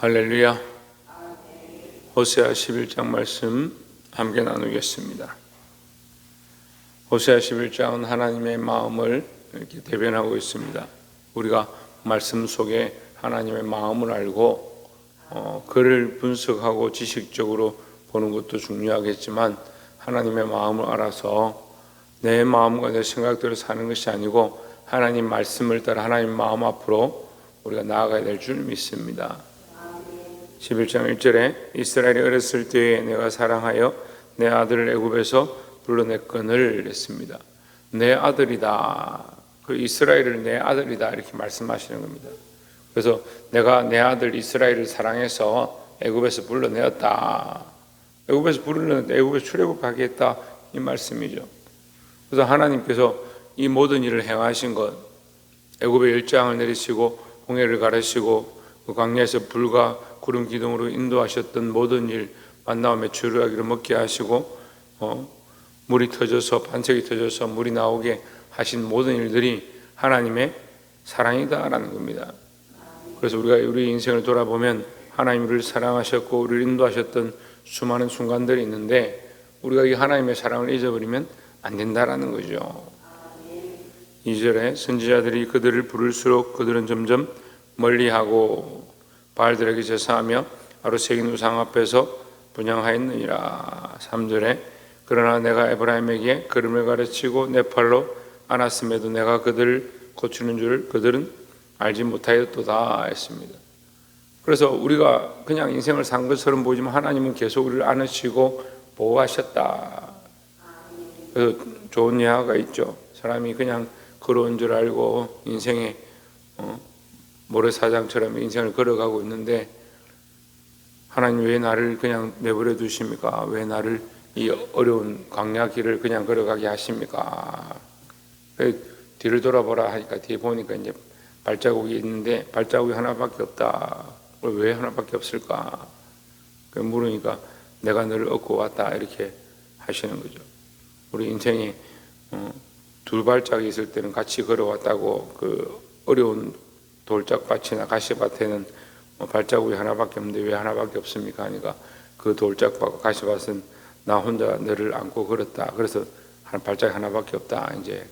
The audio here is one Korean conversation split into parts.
할렐루야. 호세아 11장 말씀 함께 나누겠습니다. 호세아 11장은 하나님의 마음을 이렇게 대변하고 있습니다. 우리가 말씀 속에 하나님의 마음을 알고 어, 그를 분석하고 지식적으로 보는 것도 중요하겠지만 하나님의 마음을 알아서 내 마음과 내 생각대로 사는 것이 아니고 하나님 말씀을 따라 하나님 마음 앞으로 우리가 나아가야 될 줄 믿습니다. 11장 1절에 이스라엘이 어렸을 때에 내가 사랑하여 내 아들을 애굽에서 불러냈거늘 했습니다. 내 아들이다. 그 이스라엘을 내 아들이다 이렇게 말씀하시는 겁니다. 그래서 내가 내 아들 이스라엘을 사랑해서 애굽에서 불러내었다. 애굽에서 불러내 애굽에 출애굽하게 했다 이 말씀이죠. 그래서 하나님께서 이 모든 일을 행하신 것 애굽의 열장을 내리시고 홍해를 가르시고 그 광야에서 불과 구름 기둥으로 인도하셨던 모든 일 만나움에 주루하기를 먹게 하시고 어, 물이 터져서 반석이 터져서 물이 나오게 하신 모든 일들이 하나님의 사랑이다라는 겁니다. 그래서 우리가 우리 인생을 돌아보면 하나님 우리를 사랑하셨고 우리를 인도하셨던 수많은 순간들이 있는데 우리가 이 하나님의 사랑을 잊어버리면 안 된다라는 거죠. 2절에 선지자들이 그들을 부를수록 그들은 점점 멀리하고 바알들에게 제사하며 하루 새긴 우상 앞에서 분양하였느니라 3절에 그러나 내가 에브라임에게 걸음을 가르치고 내 팔로 안았음에도 내가 그들을 고치는 줄 그들은 알지 못하였도다 했습니다. 그래서 우리가 그냥 인생을 산 것처럼 보지만 하나님은 계속 우리를 안으시고 보호하셨다. 그래서 좋은 예화가 있죠. 사람이 그냥 걸어온 줄 알고 인생에 어, 모래사장처럼 인생을 걸어가고 있는데 하나님 왜 나를 그냥 내버려 두십니까? 왜 나를 이 어려운 광야 길을 그냥 걸어가게 하십니까? 뒤를 돌아보라 하니까 뒤에 보니까 이제 발자국이 있는데 발자국이 하나밖에 없다. 왜 하나밖에 없을까? 그 물으니까 내가 너를 얻고 왔다 이렇게 하시는 거죠. 우리 인생에 어, 두 발짝이 있을 때는 같이 걸어왔다고 그 어려운 돌짝밭이나 가시밭에는 뭐 발자국이 하나밖에 없는데 왜 하나밖에 없습니까? 하니까 그 돌짝밭과 가시밭은 나 혼자 너를 안고 걸었다. 그래서 한 발자국 하나밖에 없다. 이제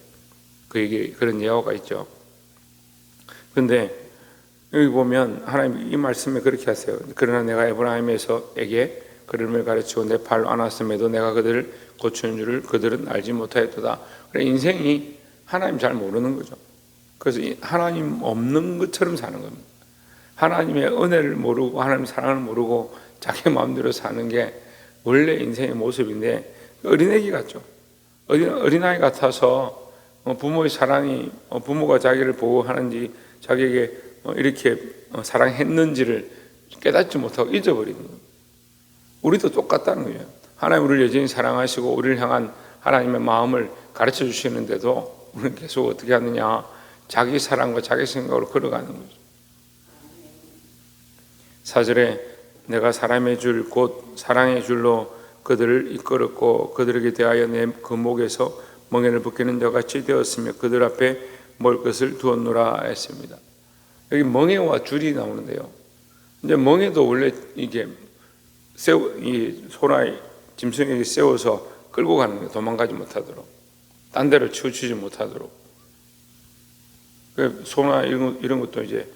그 얘기 그런 예화가 있죠. 근데 여기 보면 하나님 이 말씀에 그렇게 하세요. 그러나 내가 에브라임에서에게 그름을 가르치고 내 팔로 안았음에도 내가 그들을 고치는 줄을 그들은 알지 못하였도다. 그래 인생이 하나님 잘 모르는 거죠. 그래서 하나님 없는 것처럼 사는 겁니다. 하나님의 은혜를 모르고 하나님 사랑을 모르고 자기 마음대로 사는 게 원래 인생의 모습인데 어린애기 같죠. 어린 어린아이 같아서 부모의 사랑이 부모가 자기를 보호하는지 자기에게 이렇게 사랑했는지를 깨닫지 못하고 잊어버리는 거예요. 우리도 똑같다는 거예요. 하나님 우리를 여전히 사랑하시고 우리를 향한 하나님의 마음을 가르쳐 주시는데도 우리는 계속 어떻게 하느냐 자기 사랑과 자기 생각으로 걸어가는 거죠. 사절에 내가 사람의 줄 곧 사랑의 줄로 그들을 이끌었고 그들에게 대하여 내 금목에서 멍에를 벗기는 자 같이 되었으며 그들 앞에 먹을 것을 두었노라 했습니다. 여기 멍에와 줄이 나오는데요. 이제 멍에도 원래 이게 세우 이 소나 짐승에게 세워서 끌고 가는 게 도망가지 못하도록 딴 데로 치우치지 못하도록 그 소나 이런, 이런 것도 이제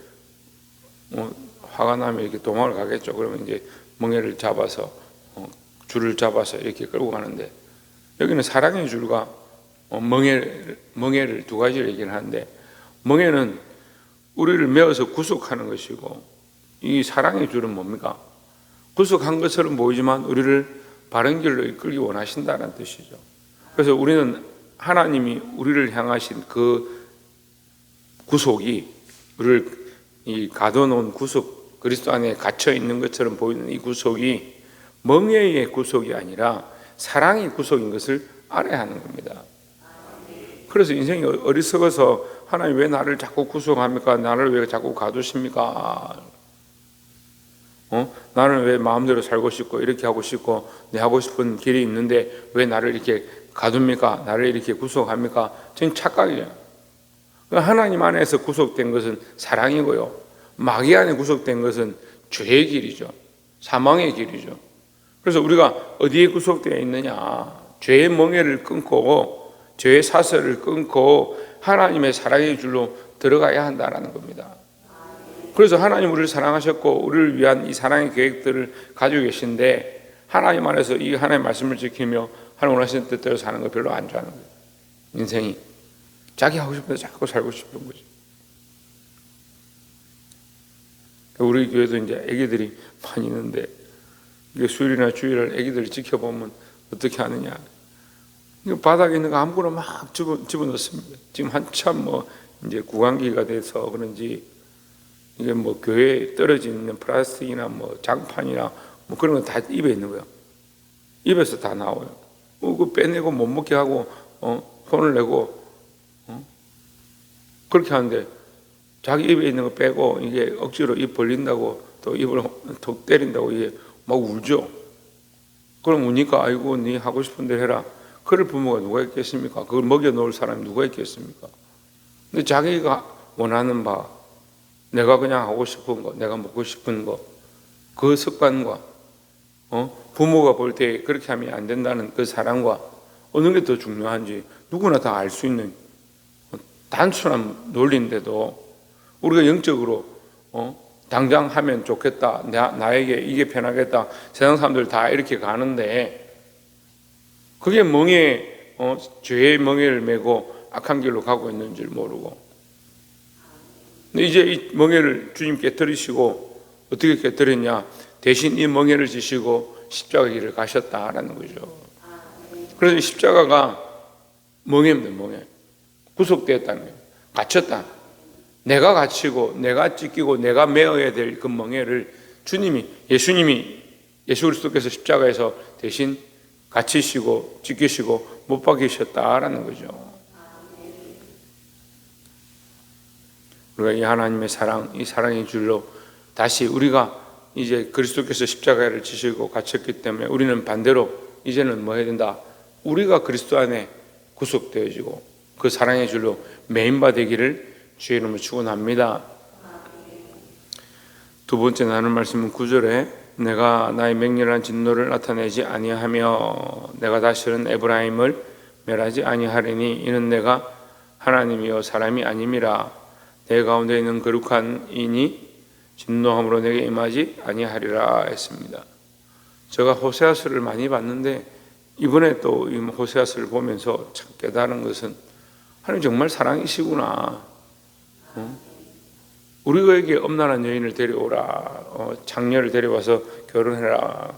뭐 화가 나면 이렇게 도망을 가겠죠. 그러면 이제 멍에를 잡아서 어, 줄을 잡아서 이렇게 끌고 가는데 여기는 사랑의 줄과 어, 멍에 멍에를 두 가지를 얘기를 하는데 멍에는 우리를 메어서 구속하는 것이고 이 사랑의 줄은 뭡니까? 구속한 것처럼 보이지만 우리를 바른 길로 이끌기 원하신다는 뜻이죠. 그래서 우리는 하나님이 우리를 향하신 그 구속이 우리를 이 가둬놓은 구속 그리스도 안에 갇혀 있는 것처럼 보이는 이 구속이 멍에의 구속이 아니라 사랑의 구속인 것을 알아야 하는 겁니다. 그래서 인생이 어리석어서 하나님 왜 나를 자꾸 구속합니까? 나를 왜 자꾸 가두십니까? 어? 나는 왜 마음대로 살고 싶고 이렇게 하고 싶고 내 하고 싶은 길이 있는데 왜 나를 이렇게 가둡니까? 나를 이렇게 구속합니까? 전 착각이에요. 하나님 안에서 구속된 것은 사랑이고요. 마귀 안에 구속된 것은 죄의 길이죠. 사망의 길이죠. 그래서 우리가 어디에 구속되어 있느냐? 죄의 멍에를 끊고 죄의 사슬을 끊고 하나님의 사랑의 줄로 들어가야 한다라는 겁니다. 그래서 하나님 우리를 사랑하셨고 우리를 위한 이 사랑의 계획들을 가지고 계신데 하나님 안에서 이 하나님의 말씀을 지키며 하나님 원하시는 뜻대로 사는 거 별로 안 좋아하는 거예요. 인생이 자기 하고 싶은 대로 자꾸 살고 싶은 거죠. 우리 교회도 이제 아기들이 많이 있는데 이게 수요일이나 주일을 아기들 지켜보면 어떻게 하느냐. 바닥에 있는 거 아무거나 막 집어, 집어넣습니다. 지금 한참 뭐 이제 구강기가 돼서 그런지 이게 뭐 교회에 떨어져 있는 플라스틱이나 뭐 장판이나 뭐 그런 건 다 입에 있는 거예요. 입에서 다 나와요. 어, 그 빼내고 못 먹게 하고 어, 손을 내고 어? 그렇게 하는데 자기 입에 있는 거 빼고 이게 억지로 입 벌린다고 또 입을 톡 때린다고 이게 막 울죠. 그럼 우니까 아이고 네 하고 싶은 대로 해라. 그럴 부모가 누가 있겠습니까? 그걸 먹여 놓을 사람이 누가 있겠습니까? 근데 자기가 원하는 바, 내가 그냥 하고 싶은 거, 내가 먹고 싶은 거, 그 습관과 어? 부모가 볼 때 그렇게 하면 안 된다는 그 사랑과 어느 게 더 중요한지 누구나 다 알 수 있는 단순한 논리인데도 우리가 영적으로 어? 당장 하면 좋겠다. 나, 나에게 이게 편하겠다. 세상 사람들 다 이렇게 가는데 그게 멍에 어, 죄의 멍에를 메고 악한 길로 가고 있는 줄 모르고 근데 이제 이 멍에를 주님 깨뜨리시고 어떻게 깨뜨렸냐 대신 이 멍에를 지시고 십자가 길을 가셨다라는 거죠 그래서 이 십자가가 멍에입니다 멍에 구속되었다는 거예요 갇혔다 내가 갇히고 내가 찢기고 내가 메어야 될 그 멍에를 주님이 예수님이 예수 그리스도께서 십자가에서 대신 갇히시고 찢기시고 못 박이셨다라는 거죠. 우리가 이 하나님의 사랑, 이 사랑의 줄로 다시 우리가 이제 그리스도께서 십자가를 지시고 갇혔기 때문에 우리는 반대로 이제는 뭐 해야 된다? 우리가 그리스도 안에 구속되어지고 그 사랑의 줄로 메인바 되기를 주의 이름으로 축원합니다. 두 번째 나눌 말씀은 9절에 내가 나의 맹렬한 진노를 나타내지 아니하며 내가 다시는 에브라임을 멸하지 아니하리니 이는 내가 하나님이요 사람이 아님이라 내 가운데 있는 거룩한 이니 진노함으로 내게 임하지 아니하리라 했습니다. 제가 호세아서를 많이 봤는데 이번에 또이 호세아서를 보면서 참 깨달은 것은 하나님 정말 사랑이시구나. 어? 우리에게 엄란한 여인을 데려오라. 어, 장녀를 데려와서 결혼해라.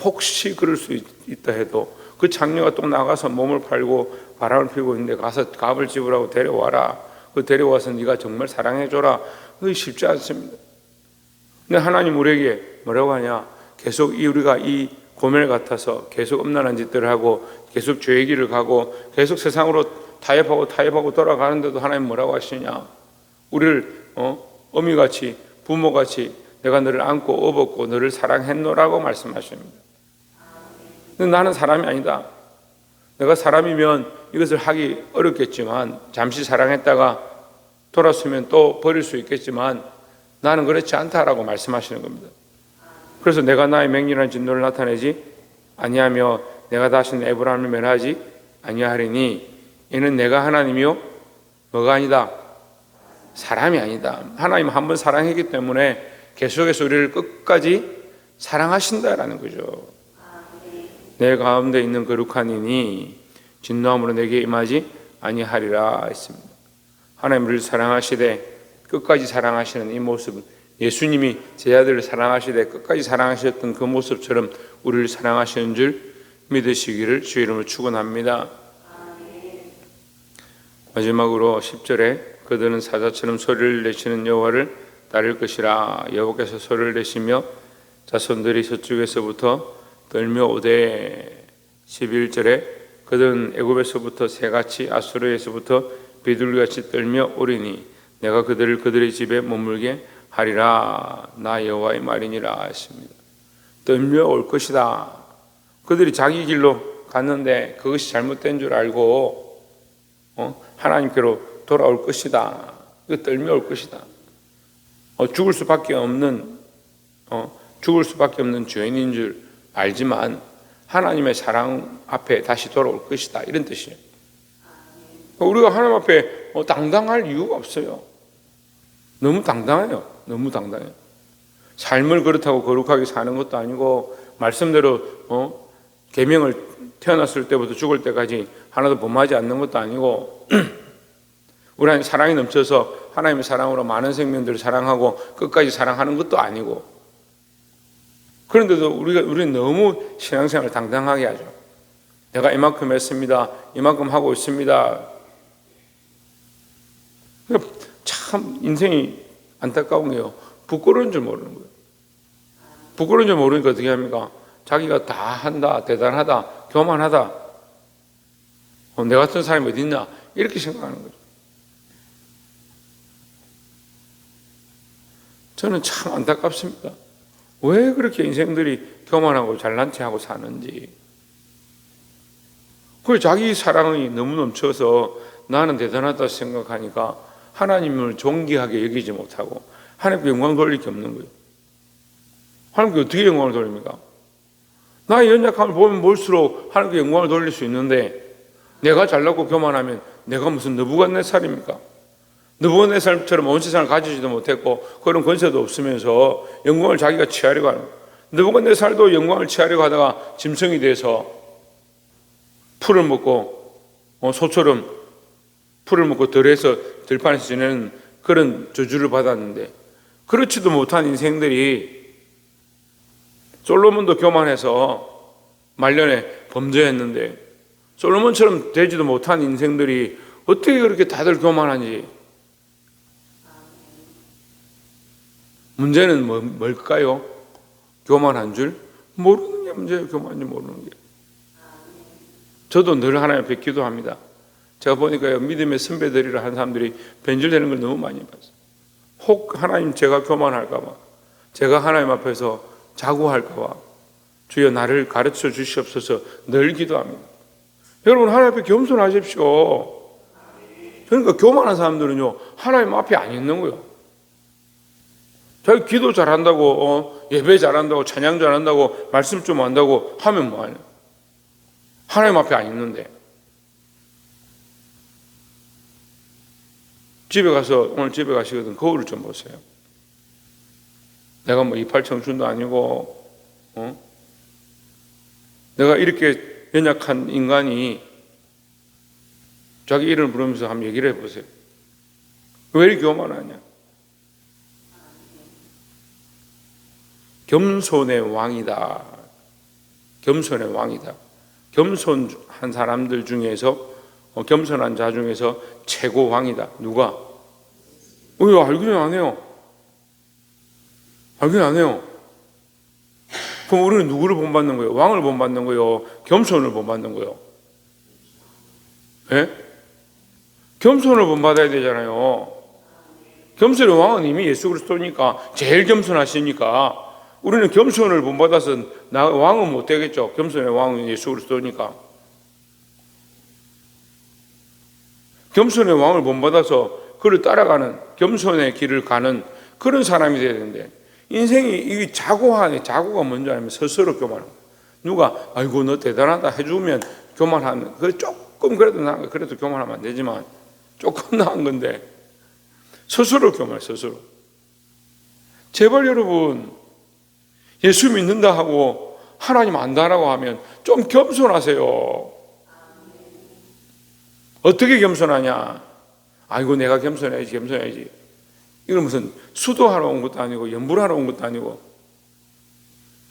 혹시 그럴 수 있, 다 해도 그 장녀가 또 나가서 몸을 팔고 바람을 피고 있는데 가서 값을 지불하고 데려와라. 그 데려와서 네가 정말 사랑해줘라. 그게 쉽지 않습니다. 근데 하나님 우리에게 뭐라고 하냐? 계속 이 우리가 이 고멜 같아서 계속 엄란한 짓들을 하고 계속 죄의 길을 가고 계속 세상으로 타협하고 타협하고 돌아가는데도 하나님 뭐라고 하시냐? 우리를 어? 어미같이 부모같이 내가 너를 안고 업었고 너를 사랑했노라고 말씀하십니다. 근데 나는 사람이 아니다. 내가 사람이면 이것을 하기 어렵겠지만 잠시 사랑했다가 돌아서면 또 버릴 수 있겠지만 나는 그렇지 않다라고 말씀하시는 겁니다. 그래서 내가 나의 맹렬한 진노를 나타내지 아니하며 내가 다시는 에브라임을 멸하지 아니하리니 이는 내가 하나님이요 뭐가 아니다 사람이 아니다. 하나님 한 번 사랑했기 때문에 계속해서 우리를 끝까지 사랑하신다라는 거죠. 내 가운데 있는 거룩한 이니 진노함으로 내게 임하지 아니하리라 했습니다. 하나님 우리를 사랑하시되 끝까지 사랑하시는 이 모습은 예수님이 제자들을 사랑하시되 끝까지 사랑하셨던 그 모습처럼 우리를 사랑하시는 줄 믿으시기를 주의 이름으로 축원합니다. 마지막으로 10절에 그들은 사자처럼 소리를 내시는 여호와를 따를 것이라. 여호와께서 소리를 내시며 자손들이 서쪽에서부터 떨며 오되. 11절에 그들은 애굽에서부터 새같이 아수르에서부터 비둘기같이 떨며 오리니 내가 그들을 그들의 집에 머물게 하리라 나 여호와의 말이니라 했습니다. 떨며 올 것이다. 그들이 자기 길로 갔는데 그것이 잘못된 줄 알고 어? 하나님께로 돌아올 것이다. 그 떨며 올 것이다. 어, 죽을 수밖에 없는 어, 죽을 수밖에 없는 죄인인 줄 알지만 하나님의 사랑 앞에 다시 돌아올 것이다 이런 뜻이에요. 우리가 하나님 앞에 어, 당당할 이유가 없어요. 너무 당당해요. 너무 당당해요. 삶을 그렇다고 거룩하게 사는 것도 아니고 말씀대로 어, 계명을 태어났을 때부터 죽을 때까지 하나도 범하지 않는 것도 아니고 우리 안에 사랑이 넘쳐서 하나님의 사랑으로 많은 생명들을 사랑하고 끝까지 사랑하는 것도 아니고 그런데도 우리가 우리는 너무 신앙생활을 당당하게 하죠. 내가 이만큼 했습니다. 이만큼 하고 있습니다. 참 인생이 안타까운 게요. 부끄러운 줄 모르는 거예요. 부끄러운 줄 모르니까 어떻게 합니까? 자기가 다 한다, 대단하다, 교만하다. 어, 내 같은 사람이 어디 있냐? 이렇게 생각하는 거죠. 저는 참 안타깝습니다. 왜 그렇게 인생들이 교만하고 잘난 체하고 사는지. 그 자기 사랑이 너무 넘쳐서 나는 대단하다 생각하니까 하나님을 존귀하게 여기지 못하고 하나님께 영광 돌릴 게 없는 거예요. 하나님께 어떻게 영광을 돌립니까? 나의 연약함을 보면 볼수록 하나님께 영광을 돌릴 수 있는데 내가 잘나고 교만하면 내가 무슨 느부갓네살입니까? 느부갓네살처럼 온 세상을 가지지도 못했고 그런 권세도 없으면서 영광을 자기가 취하려고 하는 느부갓네살도 영광을 취하려고 하다가 짐승이 돼서 풀을 먹고 어, 소처럼 풀을 먹고 덜해서 들판에서 지내는 그런 저주를 받았는데 그렇지도 못한 인생들이 솔로몬도 교만해서 말년에 범죄했는데 솔로몬처럼 되지도 못한 인생들이 어떻게 그렇게 다들 교만한지 문제는 뭐, 뭘까요? 교만한 줄 모르는 게 문제예요. 교만인지 모르는 게. 저도 늘 하나님 앞에 기도합니다. 제가 보니까요 믿음의 선배들이라 한 사람들이 변질되는 걸 너무 많이 봤어요. 혹 하나님 제가 교만할까봐, 제가 하나님 앞에서 자고할까봐 주여 나를 가르쳐 주시옵소서 늘 기도합니다. 여러분 하나님 앞에 겸손하십시오. 그러니까 교만한 사람들은요 하나님 앞에 안 있는 거예요. 자기 기도 잘한다고 어, 예배 잘한다고 찬양 잘한다고 말씀 좀 한다고 하면 뭐하냐? 하나님 앞에 안 있는데. 집에 가서 오늘 집에 가시거든 거울을 좀 보세요. 내가 뭐 이팔 청춘도 아니고 어? 내가 이렇게 연약한 인간이 자기 이름을 부르면서 한번 얘기를 해보세요. 왜 이렇게 교만하냐? 겸손의 왕이다. 겸손의 왕이다. 겸손한 사람들 중에서 어, 겸손한 자 중에서 최고 왕이다. 누가? 왜 알기는 안 해요? 알기는 안 해요. 그럼 우리는 누구를 본받는 거예요? 왕을 본받는 거예요? 겸손을 본받는 거예요? 예? 겸손을 본받아야 되잖아요. 겸손의 왕은 이미 예수 그리스도니까 제일 겸손하시니까 우리는 겸손을 본받아서 나 왕은 못 되겠죠. 겸손의 왕은 예수 그리스도니까. 겸손의 왕을 본받아서 그를 따라가는 겸손의 길을 가는 그런 사람이 되야 되는데 인생이 이 자고하네 자고가 뭔지 알면 스스로 교만하고 누가 아이고 너 대단하다 해주면 교만하는 그 조금 그래도 나 그래도 교만하면 안 되지만 조금 나은 건데 스스로 교만 스스로 제발 여러분 예수 믿는다 하고 하나님 안다라고 하면 좀 겸손하세요. 어떻게 겸손하냐? 아이고 내가 겸손해야지 겸손해야지. 이건 무슨 수도하러 온 것도 아니고 연불하러 온 것도 아니고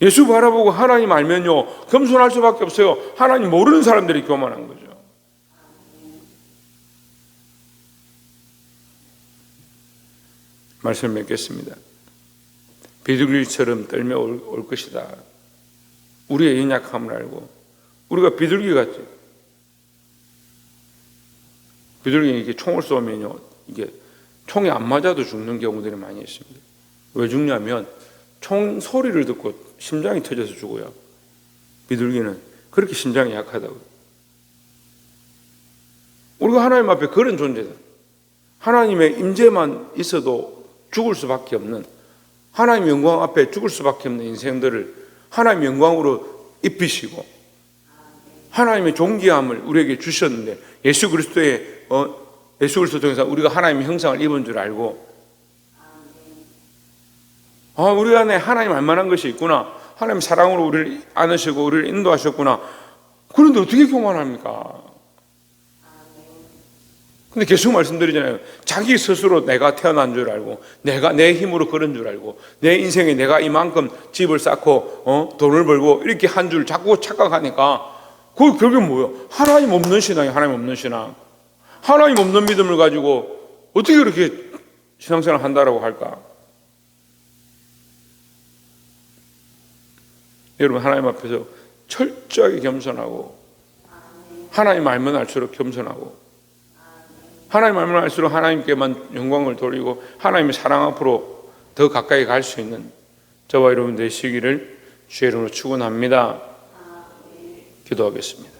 예수 바라보고 하나님 알면요 겸손할 수밖에 없어요. 하나님 모르는 사람들이 교만한 거죠. 말씀 맺겠습니다. 비둘기처럼 떨며 올, 올 것이다. 우리의 연약함을 알고 우리가 비둘기 같 지. 비둘기 이렇게 총을 쏘면요 이게 총이 안 맞아도 죽는 경우들이 많이 있습니다. 왜 죽냐면 총 소리를 듣고 심장이 터져서 죽어요. 비둘기는 그렇게 심장이 약하다고. 우리가 하나님 앞에 그런 존재다. 하나님의 임재만 있어도 죽을 수밖에 없는 하나님 영광 앞에 죽을 수밖에 없는 인생들을 하나님 영광으로 입히시고 하나님의 존귀함을 우리에게 주셨는데 예수 그리스도의 어, 예수 그리스도 통해서 우리가 하나님의 형상을 입은 줄 알고 아 우리 안에 하나님 알만한 것이 있구나 하나님 사랑으로 우리를 안으시고 우리를 인도하셨구나 그런데 어떻게 교만합니까? 근데 계속 말씀드리잖아요. 자기 스스로 내가 태어난 줄 알고, 내가 내 힘으로 그런 줄 알고, 내 인생에 내가 이만큼 집을 쌓고, 어, 돈을 벌고, 이렇게 한 줄 자꾸 착각하니까, 그 결국 뭐예요? 하나님 없는 신앙이 하나님 없는 신앙. 하나님 없는 믿음을 가지고 어떻게 그렇게 신앙생활 한다라고 할까? 여러분, 하나님 앞에서 철저하게 겸손하고, 하나님 알면 알수록 겸손하고, 하나님 알면 알수록 하나님께만 영광을 돌리고 하나님의 사랑 앞으로 더 가까이 갈 수 있는 저와 여러분 되시기를 주의 이름으로 축원합니다. 기도하겠습니다.